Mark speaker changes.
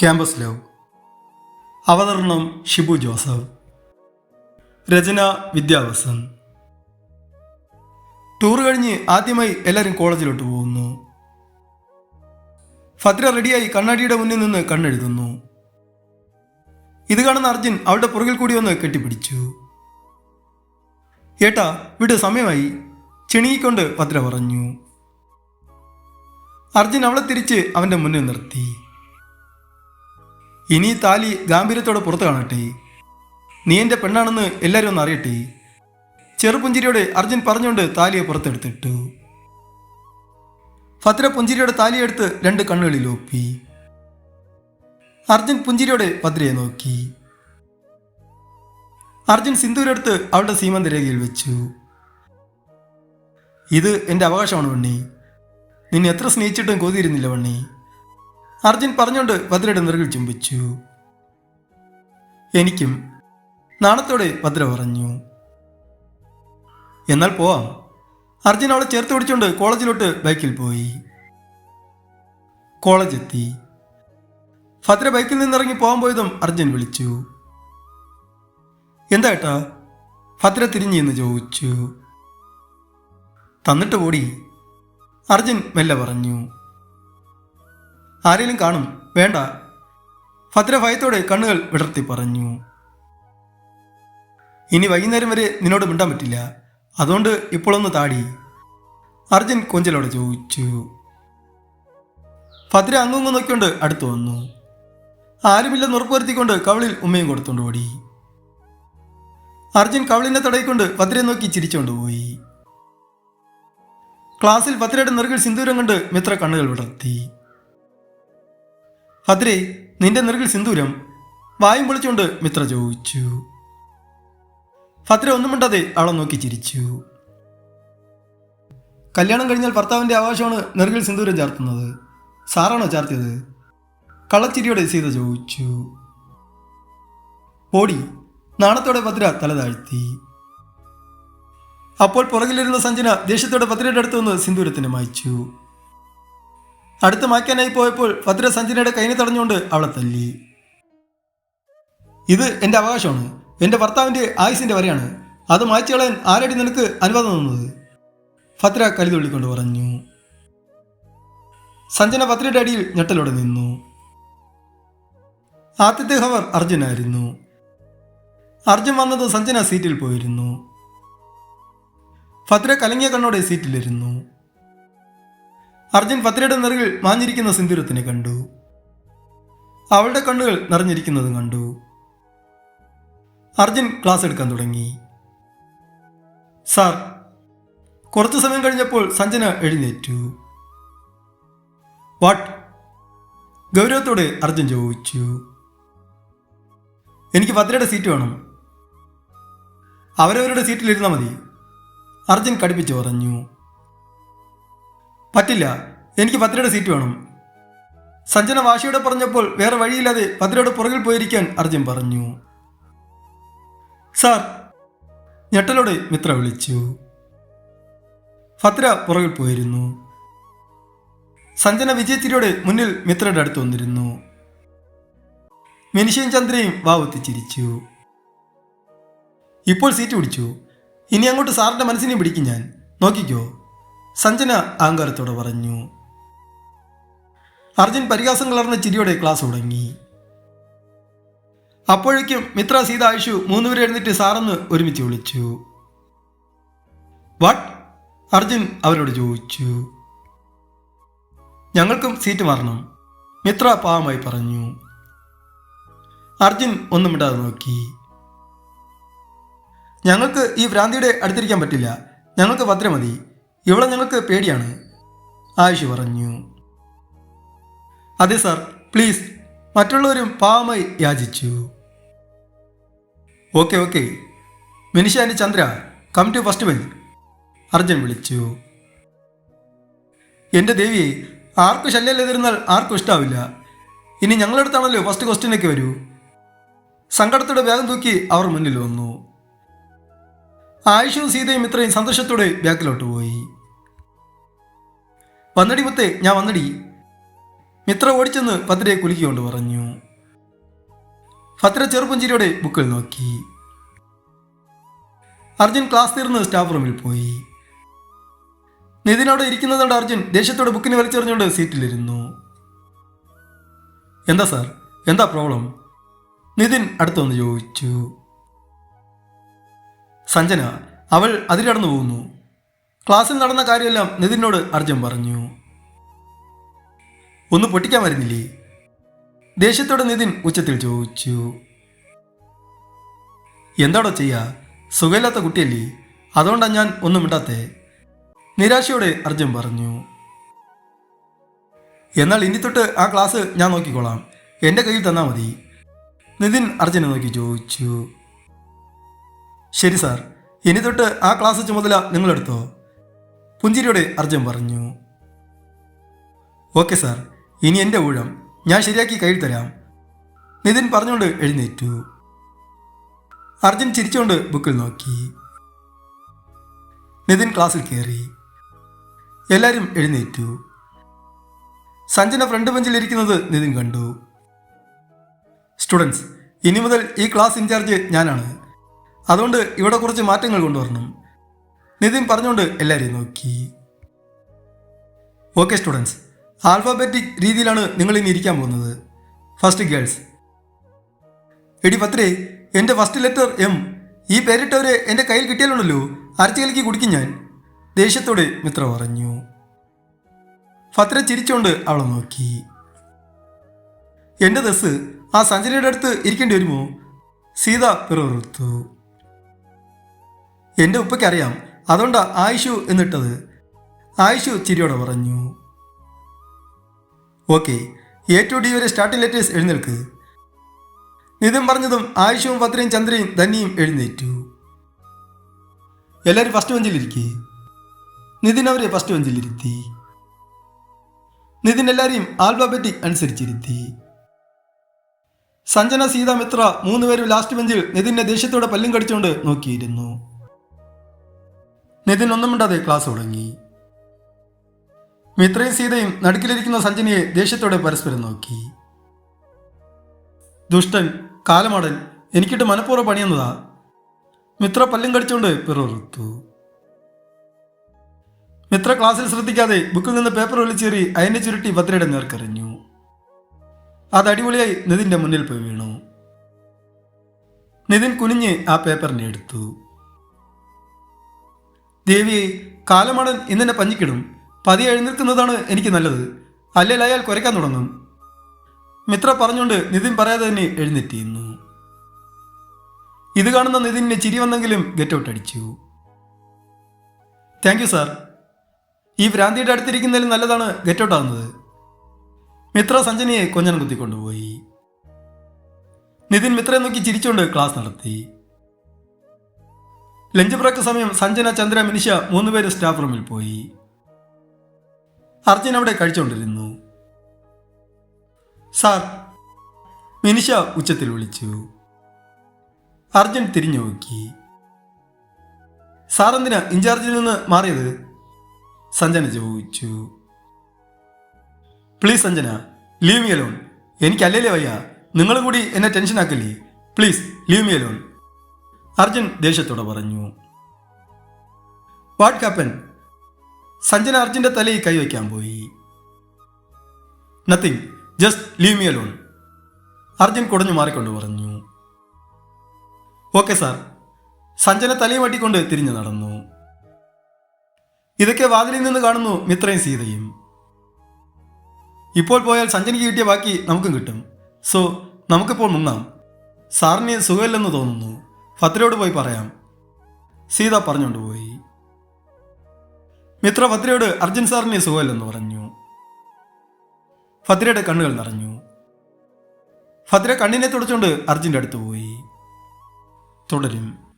Speaker 1: Campus love അവതരണം Shibu Joseph. രചന Vidyavasan. Tour കഴിഞ്ഞ് ആദ്യമായി എല്ലാവരും കോളേജിലോട്ട് പോകുന്നു. ഭദ്ര റെഡിയായി കണ്ണാടിയുടെ മുന്നിൽ നിന്ന് കണ്ണെഴുതുന്നു. ഇത് കാണുന്ന അർജുൻ അവളുടെ പുറകിൽ കൂടി വന്ന് കെട്ടിപ്പിടിച്ചു. ഏട്ടാ വിട് സമയമായി. ചിണുങ്ങിക്കൊണ്ട് ഭദ്ര പറഞ്ഞു. അർജുൻ അവളെ തിരിച്ച് അവന്റെ മുന്നിൽ നിർത്തി. ഇനി താലി ഗാംഭീര്യത്തോടെ പുറത്തു കാണട്ടെ. നീ എന്റെ പെണ്ണാണെന്ന് എല്ലാവരും ഒന്ന് അറിയട്ടെ. ചെറുപുഞ്ചിരിയോടെ അർജുൻ പറഞ്ഞുകൊണ്ട് താലിയെ പുറത്തെടുത്തിട്ടു. ഭദ്ര പുഞ്ചിരിയുടെ താലിയെടുത്ത് രണ്ട് കണ്ണുകളിൽ ഒപ്പി. അർജുൻ പുഞ്ചിരിയോടെ ഭദ്രയെ നോക്കി. അർജുൻ സിന്ദൂരെടുത്ത് അവളുടെ സീമന്തരേഖയിൽ വെച്ചു. ഇത് എന്റെ അവകാശമാണ് വണ്ണി. നിന്നെ എത്ര സ്നേഹിച്ചിട്ടും കൊതിയിരുന്നില്ല വണ്ണി. അർജുൻ പറഞ്ഞുകൊണ്ട് ഭദ്രയുടെ നിറകിൽ ചുംബിച്ചു. എനിക്കും നാണത്തോടെ ഭദ്ര പറഞ്ഞു. എന്നാൽ പോവാം. അർജുൻ അവളെ ചേർത്ത് പിടിച്ചുകൊണ്ട് കോളേജിലോട്ട് ബൈക്കിൽ പോയി. കോളേജ് എത്തി ഭദ്ര ബൈക്കിൽ നിന്നിറങ്ങി പോകാൻ പോയതും അർജുൻ വിളിച്ചു. എന്താ ഏട്ടാ? ഭദ്ര തിരിഞ്ഞു എന്ന് ചോദിച്ചു. തന്നിട്ട് ഓടി അർജുൻ മെല്ലെ പറഞ്ഞു. ആരെങ്കിലും കാണും. വേണ്ട. ഭദ്ര ഭയത്തോടെ കണ്ണുകൾ വിടർത്തി പറഞ്ഞു. ഇനി വൈകുന്നേരം വരെ നിന്നോട് മിണ്ടാൻ പറ്റില്ല. അതുകൊണ്ട് ഇപ്പോഴൊന്ന് താടി. അർജുൻ കൊഞ്ചലോടെ ചോദിച്ചു. ഭദ്ര അങ്ങും നോക്കിക്കൊണ്ട് അടുത്തു വന്നു. ആരുമില്ലെന്ന് ഉറപ്പുവരുത്തിക്കൊണ്ട് കവളിൽ ഉമ്മയും കൊടുത്തോണ്ട് ഓടി. അർജുൻ കവളിനെ തടയിക്കൊണ്ട് ഭദ്രയെ നോക്കി ചിരിച്ചുകൊണ്ട് പോയി. ക്ലാസ്സിൽ ഭദ്രയുടെ നെറുകിൽ സിന്ദൂരം കണ്ട് മിത്ര കണ്ണുകൾ വിടർത്തി. ഭദ്രേ നിന്റെ നിറകിൽ സിന്ദൂരം. വായും പൊളിച്ചുകൊണ്ട് മിത്ര ചോദിച്ചു. ഭദ്ര ഒന്നും മിണ്ടാതെ അവളെ നോക്കി ചിരിച്ചു. കല്യാണം കഴിഞ്ഞാൽ ഭർത്താവിന്റെ അവകാശമാണ് നെറുകിൽ സിന്ദൂരം ചാർത്തുന്നത്. സാറാണോ ചാർത്തിയത്? കള്ളച്ചിരിയോടെ സീത ചോദിച്ചു. ഓടി നാണത്തോടെ ഭദ്ര തല താഴ്ത്തി. അപ്പോൾ പുറകിലിരുന്ന സഞ്ജന ദേഷ്യത്തോടെ ഭദ്രയുടെ അടുത്ത് നിന്ന് സിന്ദൂരത്തിന് മായ്ച്ചു. അടുത്ത് മായ്ക്കാനായി പോയപ്പോൾ ഭദ്ര സഞ്ജനയുടെ കൈനെ തടഞ്ഞുകൊണ്ട് അവളെ തല്ലി. ഇത് എന്റെ അവകാശമാണ്. എന്റെ ഭർത്താവിന്റെ ആയുസിന്റെ വരെയാണ്. അത് മായ്ച്ചു കളയാൻ ആരടി നിനക്ക് അനുവാദം തന്നത്? ഭദ്ര കലിതുള്ളിക്കൊണ്ട് പറഞ്ഞു. സഞ്ജന ഭദ്രയുടെ അടിയിൽ ഞെട്ടലോടെ നിന്നു. ആദ്യത്തെ ഹവർ അർജുനായിരുന്നു. അർജുൻ വന്നത് സഞ്ജന സീറ്റിൽ പോയിരുന്നു. ഭദ്ര കലങ്ങിയ കണ്ണോടെ സീറ്റിലിരുന്നു. അർജുൻ പത്തിരയുടെ നിറകിൽ മാഞ്ഞിരിക്കുന്ന സിന്ദൂരത്തിനെ കണ്ടു. അവളുടെ കണ്ണുകൾ നിറഞ്ഞിരിക്കുന്നതും കണ്ടു. അർജുൻ ക്ലാസ് എടുക്കാൻ തുടങ്ങി. സാർ കുറച്ചു സമയം കഴിഞ്ഞപ്പോൾ സഞ്ജന എഴുന്നേറ്റു. വാട്ട്? ഗൗരവത്തോടെ അർജുൻ ചോദിച്ചു. എനിക്ക് ഭദ്രയുടെ സീറ്റ് വേണം. അവരവരുടെ സീറ്റിലിരുന്നാൽ മതി. അർജുൻ കടുപ്പിച്ചു പറഞ്ഞു. പറ്റില്ല. എനിക്ക് ഭദ്രയുടെ സീറ്റ് വേണം. സഞ്ജന വാശിയോടെ പറഞ്ഞപ്പോൾ വേറെ വഴിയില്ലാതെ ഭദ്രയുടെ പുറകിൽ പോയിരിക്കാൻ അർജുൻ പറഞ്ഞു. സാർ ഞെട്ടലോടെ മിത്ര വിളിച്ചു. ഭദ്ര പുറകിൽ പോയിരുന്നു. സഞ്ജന വിജയത്തിരിയുടെ മുന്നിൽ മിത്രയുടെ അടുത്ത് വന്നിരുന്നു. മിനിഷയും ചന്ദ്രയും വാവത്തിച്ചിരിച്ചു ഇപ്പോൾ സീറ്റ് പിടിച്ചു ഇനി അങ്ങോട്ട് സാറിന്റെ മനസ്സിനെ പിടിക്കും ഞാൻ. നോക്കിക്കോ. സഞ്ജന അഹങ്കാരത്തോടെ പറഞ്ഞു. അർജുൻ പരിഹാസം കളർന്ന ചിരിയോടെ ക്ലാസ് തുടങ്ങി. അപ്പോഴേക്കും മിത്ര സീത ആയുഷു മൂന്നുപേരെ എഴുന്നേറ്റ് സാറെന്ന് ഒരുമിച്ച് വിളിച്ചു. വാട്ട്? അർജുൻ അവരോട് ചോദിച്ചു. ഞങ്ങൾക്കും സീറ്റ് മാറണം മിത്ര പാവമായി പറഞ്ഞു. അർജുൻ ഒന്നും ഇടാതെ നോക്കി. ഞങ്ങൾക്ക് ഈ ഭ്രാന്തിയുടെ അടുത്തിരിക്കാൻ പറ്റില്ല. ഞങ്ങൾക്ക് ഭദ്ര മതി ഇവിടെ ഞങ്ങൾക്ക് പേടിയാണ്. ആയുഷ് പറഞ്ഞു. അതെ സാർ പ്ലീസ്. മറ്റുള്ളവരും പാവമായി യാചിച്ചു. Okay okay. Minisha and Chandra come to first bench Arjun വിളിച്ചു. എന്റെ ദേവിയെ ആർക്ക് ശല്യമില്ലാതിരുന്നാൽ ആർക്കും ഇഷ്ടാവില്ല. ഇനി ഞങ്ങളടുത്താണല്ലോ ഫസ്റ്റ് ക്വസ്റ്റ്യനൊക്കെ വരൂ. സങ്കടത്തോടെ വേഗം തൂക്കി അവർ മുന്നിൽ വന്നു. ആയുഷും സീതയും ഇത്രയും സന്തോഷത്തോടെ ബാക്കിലോട്ട് പോയി. വന്നടി മുത്തേ ഞാൻ വന്നടി. മിത്ര ഓടിച്ചെന്ന് ഭദ്രയെ കുലുക്കിക്കൊണ്ട് പറഞ്ഞു. ഭദ്ര ചെറുപുഞ്ചിരിയോടെ ബുക്കിൽ നോക്കി. അർജുൻ ക്ലാസ് തീർന്ന് സ്റ്റാഫ് റൂമിൽ പോയി. നിതിനോട് ഇരിക്കുന്നതുകൊണ്ട് അർജുൻ ദേഷ്യത്തോടെ ബുക്കിന് വലിച്ചെറിഞ്ഞുകൊണ്ട് സീറ്റിലിരുന്നു. എന്താ സാർ? എന്താ പ്രോബ്ലം? നിതിൻ അടുത്തൊന്ന് ചോദിച്ചു. സഞ്ജന അവൾ അതിലടന്നു പോകുന്നു. ക്ലാസ്സിൽ നടന്ന കാര്യമെല്ലാം നിതിനോട് അർജുൻ പറഞ്ഞു. ഒന്ന് പൊട്ടിക്കാൻ വരുന്നില്ലേ? ദേഷ്യത്തോടെ നിതിൻ ഉച്ചത്തിൽ ചോദിച്ചു. എന്താടോ ചെയ്യാ? സുഖമില്ലാത്ത കുട്ടിയല്ലേ? അതുകൊണ്ടാണ് ഞാൻ ഒന്നും ഇടാത്തേ നിരാശയോടെ അർജുൻ പറഞ്ഞു. എന്നാൽ ഇനി തൊട്ട് ആ ക്ലാസ് ഞാൻ നോക്കിക്കോളാം. എന്റെ കയ്യിൽ തന്നാൽ മതി. നിതിൻ അർജുനെ നോക്കി ചോദിച്ചു. ശരി സാർ. ഇനി തൊട്ട് ആ ക്ലാസ് ചുമതല നിങ്ങളെടുത്തോ? പുഞ്ചിരിയോടെ അർജുൻ പറഞ്ഞു. Okay sir. ഇനി എന്റെ ഊഴം. ഞാൻ ശരിയാക്കി കയ്യിൽ തരാം. നിതിൻ പറഞ്ഞുകൊണ്ട് എഴുന്നേറ്റു. അർജുൻ ചിരിച്ചുകൊണ്ട് ബുക്കിൽ നോക്കി. നിതിൻ ക്ലാസ്സിൽ കയറി എല്ലാവരും എഴുന്നേറ്റു. സഞ്ജന ഫ്രണ്ട് ബെഞ്ചിലിരിക്കുന്നത് നിതിൻ കണ്ടു. സ്റ്റുഡൻസ് ഇനി മുതൽ ഈ ക്ലാസ് ഇൻചാർജ് ഞാനാണ്. അതുകൊണ്ട് ഇവിടെ കുറച്ച് മാറ്റങ്ങൾ കൊണ്ടുവരണം. നിതിൻ പറഞ്ഞുകൊണ്ട് എല്ലാവരെയും നോക്കി. ഓക്കെ സ്റ്റുഡൻസ് ആൽഫാബറ്റിക് രീതിയിലാണ് നിങ്ങൾ ഇനി ഇരിക്കാൻ പോകുന്നത്. ഫസ്റ്റ് ഗേൾസ് എടി പത്രേ എന്റെ ഫസ്റ്റ് ലെറ്റർ എം ഈ പേരിട്ടവരെ എന്റെ കയ്യിൽ കിട്ടിയാലുണ്ടല്ലോ. അരച്ചു കലക്കി കുടിക്കും ഞാൻ. ദേഷ്യത്തോടെ മിത്ര പറഞ്ഞു. ഫത്ര ചിരിച്ചുകൊണ്ട് അവളെ നോക്കി. എന്റെ ദസ് ആ സഞ്ജനയുടെ അടുത്ത് ഇരിക്കേണ്ടി വരുമോ? സീത പിറവറുത്തു എന്റെ ഉപ്പയ്ക്കറിയാം. അതുകൊണ്ടാ ആയിഷു എന്നിട്ടത്. ആയിഷു ചിരിയോടെ പറഞ്ഞു. ഓക്കെ എ ടു ഡി വരെ സ്റ്റാർട്ടിംഗ് ലെറ്റേഴ്സ് എഴുന്നേൽക്ക്. നിതിൻ പറഞ്ഞതും ആയിഷുവും പത്രയും ചന്ദ്രയും ധന്യയും എഴുന്നേറ്റു. എല്ലാവരും ഫസ്റ്റ് ബെഞ്ചിലിരിക്കേ നിതിൻ അവരെ ഫസ്റ്റ് ബെഞ്ചിലിരുത്തി നിതിൻ എല്ലാവരെയും ആൽഫാബറ്റിക് അനുസരിച്ചിരുത്തി. സഞ്ജന സീതാമിത്ര മൂന്നുപേരും ലാസ്റ്റ് ബെഞ്ചിൽ നിതിന്റെ ദേഷ്യത്തോടെ പല്ലും കടിച്ചുകൊണ്ട് നോക്കിയിരുന്നു. നിതിൻ ഒന്നും മിണ്ടാതെ ക്ലാസ് തുടങ്ങി. മിത്രയും സീതയും നടുക്കിലിരിക്കുന്ന സഞ്ജനിയെ ദേഷ്യത്തോടെ പരസ്പരം നോക്കി. ദുഷ്ടൻ കാലമാടൻ എനിക്കിട്ട് മനഃപൂർവം പണിയെന്നതാ. മിത്ര പല്ലും കടിച്ചുകൊണ്ട് പിറുത്തു മിത്ര ക്ലാസ്സിൽ ശ്രദ്ധിക്കാതെ ബുക്കിൽ നിന്ന് പേപ്പർ വലിച്ചേറി അയനെ ചുരുട്ടി ഭദ്രയുടെ നേർക്കെറിഞ്ഞു അത് അടിപൊളിയായി നിതിന്റെ മുന്നിൽ പോയി വീണു. നിതിൻ കുനിഞ്ഞ് ആ പേപ്പറിനെ എടുത്തു. ദേവിയെ കാലമാടൻ ഇന്നെന്നെ പഞ്ഞിക്കിടും. പതി എഴുന്നേൽക്കുന്നതാണ് എനിക്ക് നല്ലത്. അല്ലെങ്കിൽ അയാൾ കുരയ്ക്കാൻ തുടങ്ങും. മിത്ര പറഞ്ഞുകൊണ്ട് നിതിൻ പറയാതെ തന്നെ എഴുന്നേറ്റിരുന്നു. ഇത് കാണുന്ന നിതിനെ ചിരി വന്നെങ്കിലും ഗെറ്റ് ഔട്ട് അടിച്ചു. Thank you sir. ഈ ഭ്രാന്തിയുടെ അടുത്തിരിക്കുന്നതിൽ നല്ലതാണ് ഗെറ്റ് ഔട്ട് ആകുന്നത് മിത്ര സഞ്ജനയെ കൊഞ്ഞനം കുത്തിക്കൊണ്ടുപോയി. നിതിൻ മിത്രയെ നോക്കി ചിരിച്ചുകൊണ്ട് ക്ലാസ് നടത്തി. ലഞ്ച് ബ്രേക്ക് സമയം സഞ്ജന ചന്ദ്ര മിനിഷ മൂന്നുപേര് സ്റ്റാഫ് റൂമിൽ പോയി. അർജുൻ അവിടെ കഴിച്ചുകൊണ്ടിരുന്നു സാർ മിനിഷ ഉച്ചത്തിൽ വിളിച്ചു. അർജുൻ തിരിഞ്ഞു നോക്കി സാർ എന്തിനാ ഇൻചാർജിൽ നിന്ന് മാറിയത്? സഞ്ജന ചോദിച്ചു. Please Sanjana leave me alone. എനിക്കല്ലേ വയ്യ. നിങ്ങൾ കൂടി എന്നെ tension ആക്കല്ലേ please leave me alone. Arjun ദേഷ്യത്തോടെ പറഞ്ഞു. വാട്ട് കാപ്പൻ സഞ്ജന അർജുന്റെ തലയിൽ കൈവയ്ക്കാൻ പോയി. Nothing just leave me alone Arjun കുടഞ്ഞു മാറിക്കൊണ്ട് പറഞ്ഞു. ഓക്കെ സാർ സഞ്ജന തലയും വട്ടിക്കൊണ്ട് തിരിഞ്ഞു നടന്നു. ഇതൊക്കെ വാതിലിൽ നിന്ന് കാണുന്നു മിത്രയും സീതയും. ഇപ്പോൾ പോയാൽ സഞ്ജനയ്ക്ക് കിട്ടിയ ബാക്കി നമുക്കും കിട്ടും. സോ നമുക്കിപ്പോൾ മുങ്ങാം സാറിന് സുഖമില്ലെന്ന് തോന്നുന്നു. ഭദ്രയോട് പോയി പറയാം. സീത പറഞ്ഞുകൊണ്ട് പോയി. മിത്ര ഭദ്രയോട് അർജുൻ സാറിന് സുഖമല്ലെന്ന് പറഞ്ഞു. ഭദ്രയുടെ കണ്ണുകൾ നിറഞ്ഞു. ഭദ്ര കണ്ണിനെ തുടച്ചുകൊണ്ട് അർജുന്റെ അടുത്ത് പോയി. തുടരും.